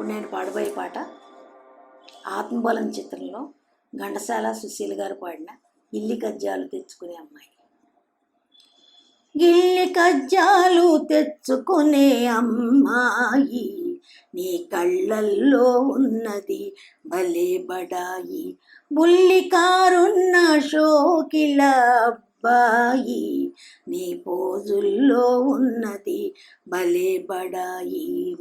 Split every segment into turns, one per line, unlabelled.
ఇప్పుడు నేను పాడబోయే పాట ఆత్మబలం చిత్రంలో ఘంటసాల సుశీల్ గారు పాడిన ఇల్లి కజ్జాలు తెచ్చుకునే అమ్మాయి. గిల్లి కజ్జాలు తెచ్చుకునే అమ్మాయి నీ కళ్ళల్లో ఉన్నది భలే బడాయి. బుల్లి కారున్న షోకిల అబ్బాయి నీ పోజుల్లో ఉన్నది భలే బడాయి.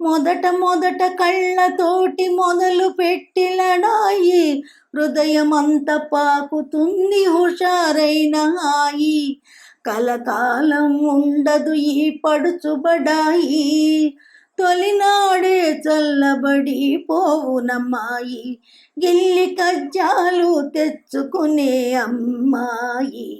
మొదట మొదట కళ్ళతోటి మొదలు పెట్టి లడాయి హృదయమంత పాకుతుంది హుషారైన హాయి. కలకాలం ఉండదు ఈ పడుచుబడాయి తొలినాడే చల్లబడి పోవునమ్మాయి గిల్లి కజ్జాలు తెచ్చుకునే అమ్మాయి.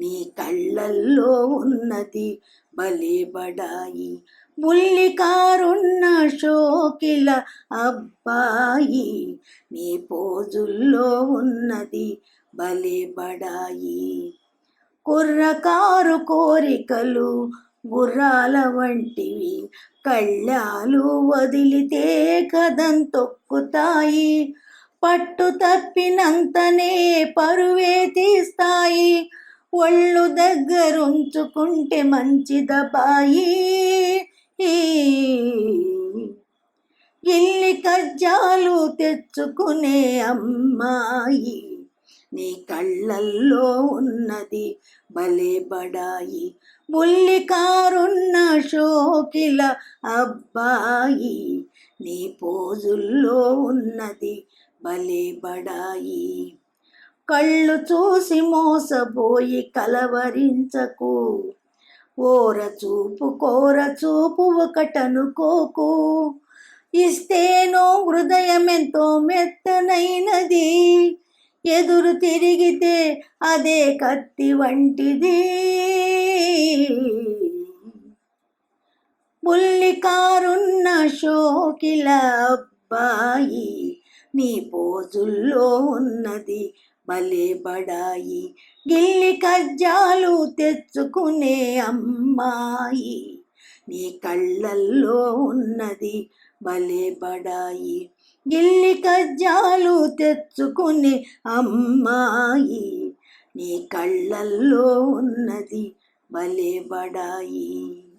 నీ కళ్ళల్లో ఉన్నది భలే బడాయి. బుల్లి కారున్న షోకిల అబ్బాయి నీ పోజుల్లో ఉన్నది భలే బడాయి. కుర్రకారు కోరికలు గుర్రాల వంటివి కళ్ళాలు వదిలితే కదం తొక్కుతాయి. పట్టు తప్పినంతనే పరువే తీస్తాయి. ఒళ్ళు దగ్గరుంచుకుంటే మంచిదబాయి ఇల్లి కజ్జాలు తెచ్చుకునే అమ్మాయి నీ కళ్ళల్లో ఉన్నది భలే బడాయి. బుల్లి కారున్న షోకిల అబ్బాయి నీ పోజుల్లో ఉన్నది భలే బడాయి. కళ్ళు చూసి మోసపోయి కలవరించకు. ఓర చూపు కోర చూపు ఒకటనుకోకు ఇస్తేనో హృదయం ఎంతో మెత్తనైనది. ఎదురు తిరిగితే అదే కత్తి వంటిది. బుల్లి కారున్న షోకిల అబ్బాయి నీ పోజుల్లో ఉన్నది. భలే బడాయి గిల్లి కజ్జాలు తెచ్చుకునే అమ్మాయి. నీ కళ్ళల్లో ఉన్నది భలే బడాయి గిల్లి కజ్జాలు తెచ్చుకునే అమ్మాయి. నీ కళ్ళల్లో ఉన్నది భలే బడాయి